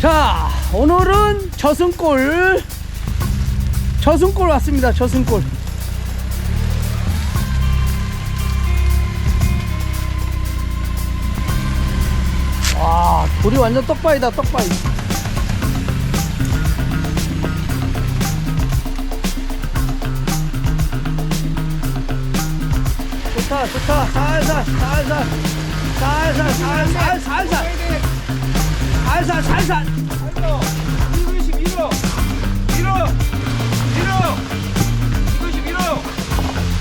자, 오늘은 저승골. 저승골 왔습니다. 저승골. 와, 돌이 완전 떡바위다, 떡바위. 좋다, 좋다. 살살, 살살. 살살, 살살, 살살. 살살, 살살. 이것이 밀어 밀어 밀어 이것이 밀어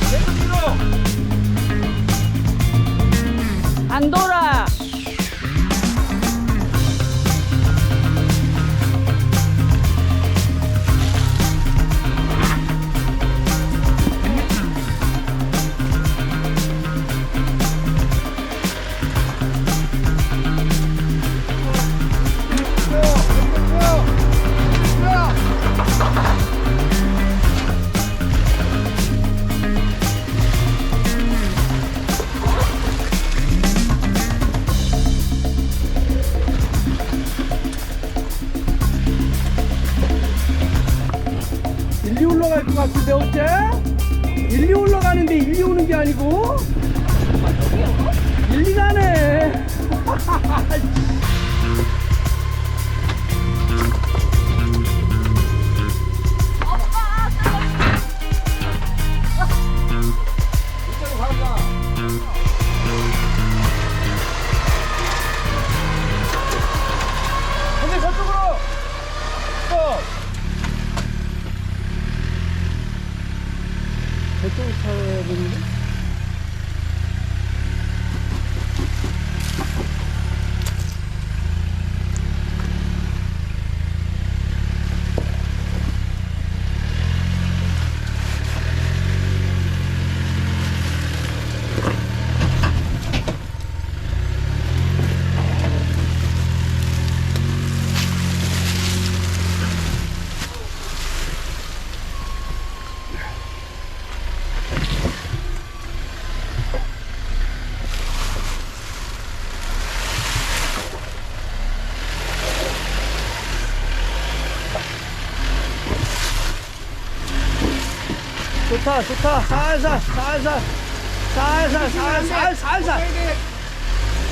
계속 밀어 안돌 같은데 어째? 일리 올라가는데 일리 오는 게 아니고 좋다 좋다. 살살 살살. 살살 살살 살살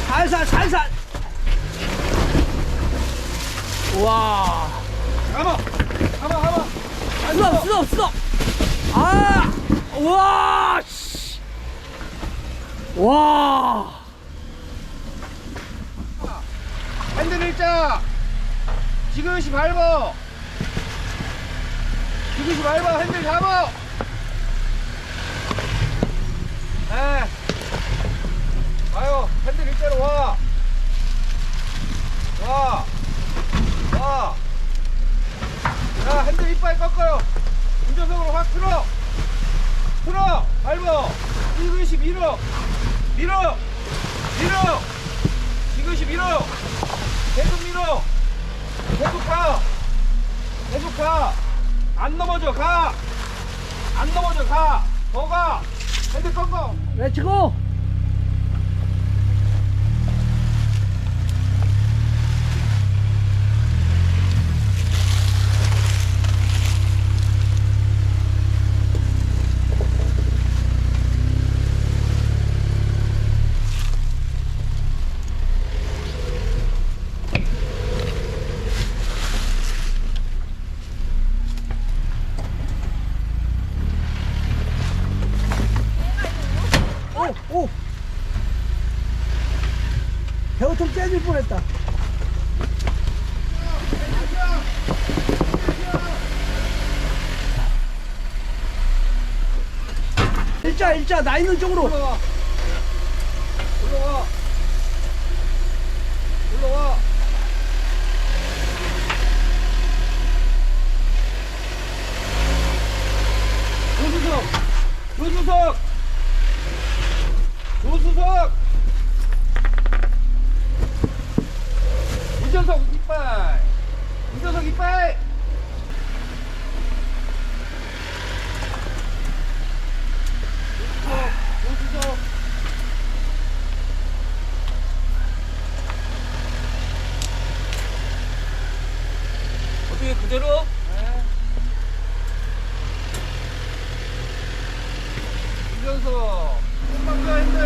살살. 살살 와. 가봐 가봐 가봐 쓰어 쓰어 쓰어. 아! 와! 씨. 와! 핸들 일자. 지그시 밟어 지그시 밟아. 핸들 잡아 네 와요 핸들 일자로 와 와. 와. 자, 핸들 이빨 꺾어요. 운전석으로 확 틀어. 틀어. 밟어. 이것이 밀어. 밀어. 밀어. 이것이 밀어. 계속 밀어. 계속 가. 계속 가. 안 넘어져. 가. 안 넘어져. 가. 더 가. 핸들 꺾어. 일자 일자 나 있는 쪽으로 올라와. 올라와. 올라와. 조수석. 조수석. 조수석. 운전석 이빨. 운전석 이빨. 조수석. 조수석. 그대로. 네. 운전석. 조금만 더 핸들.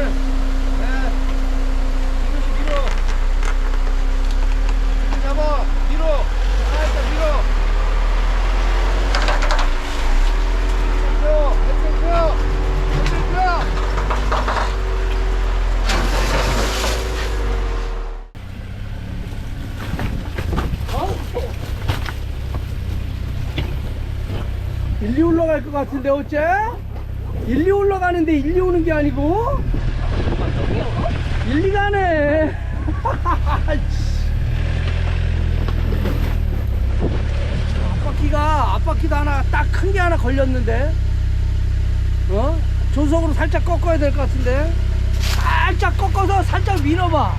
네. 이것이 밀어. 이거 잡아. 밀어. 살짝 밀어. 펴. 핸들 펴. 핸들 펴. 일리 올라갈 것 같은데 어째? 일리 올라가는데 일리 오는 게 아니고? 일리 가네. 앞바퀴가 앞바퀴도 하나 딱 큰 게 하나 걸렸는데. 어? 조석으로 살짝 꺾어야 될 것 같은데. 살짝 꺾어서 살짝 밀어봐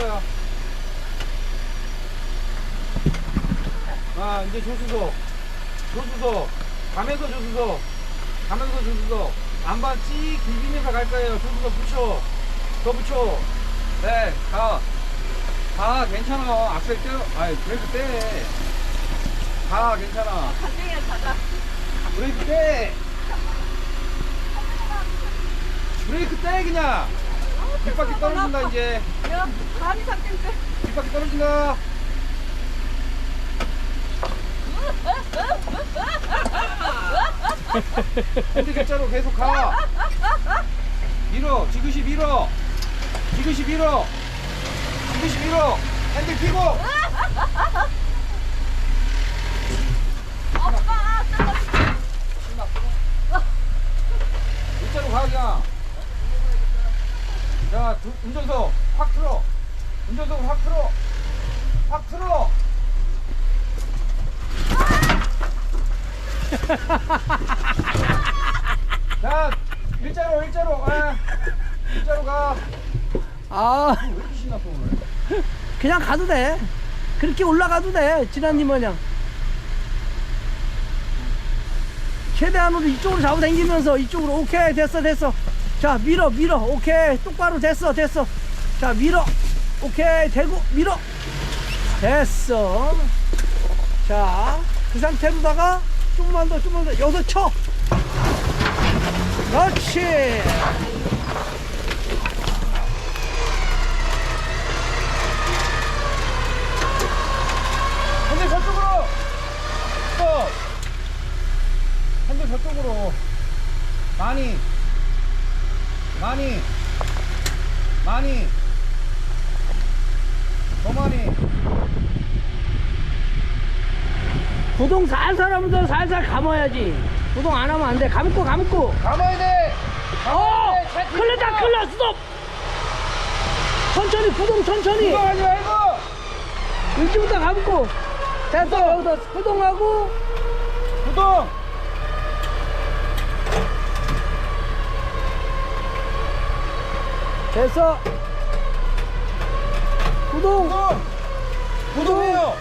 거야. 아, 이제 조수석. 조수석. 가면서 조수석. 가면서 조수석. 안반 찌 길비면서 갈 거예요. 조수석 붙여. 더 붙여. 네, 가. 가, 괜찮아. 악셀 떼. 아이, 브레이크 떼. 가, 괜찮아. 브레이크 떼. 브레이크 떼, 그냥. 뒷바퀴 떨어진다, 이제. 야, 감이 삭힌데. 뒷바퀴 떨어진다. 핸들 글자로 계속 가. 밀어. 지그시 밀어. 지그시 밀어. 지그시 밀어. 핸들 피고. 일자로 가 그냥. 자, 두- 운전석 확 틀어. 운전석을 확 틀어. 확 틀어. 자, 일자로 일자로. 예. 일자로 가. 아 왜 이렇게 신났어 오늘? 그냥 가도 돼 그렇게 올라가도 돼 지난님 마냥 최대한으로 이쪽으로 잡아당기면서 이쪽으로 오케이 됐어 됐어 자 밀어 밀어. 오케이. 똑바로 됐어 됐어. 자 밀어. 오케이. 대고 밀어. 됐어. 자그 상태로다가 조금만 더 조금만 더. 여기서 쳐. 그렇지. 핸들 저쪽으로. 스톱. 핸들 저쪽으로. 많이. 많이. 많이. 더 많이. 구동 살살 하면서 살살 감아야지 구동 안 하면 안돼 감고 감고 감아야 돼. 어! 감아야 돼. 잘 큰일 났다. 큰일 났어! 스톱! 천천히, 구동 천천히! 구동하지 말고. 일찍부터 감고! 됐어, 여기서 구동하고, 구동. 됐어! 구동! 구동. 구동해요.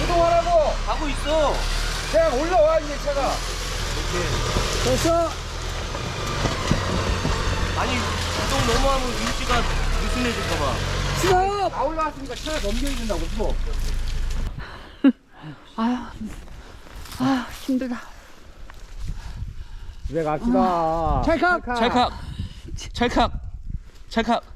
구동하라고. 가고 있어. 그냥 올라와 이제 차가. 됐어! 아니 구동 넘어가면 위치가 느슨해질까봐. 스톱! 다 올라왔으니까 차를 넘겨야 된다고 또. 아, 힘들다. 집에 갑시다. 찰칵! 찰칵, 찰칵, 찰칵.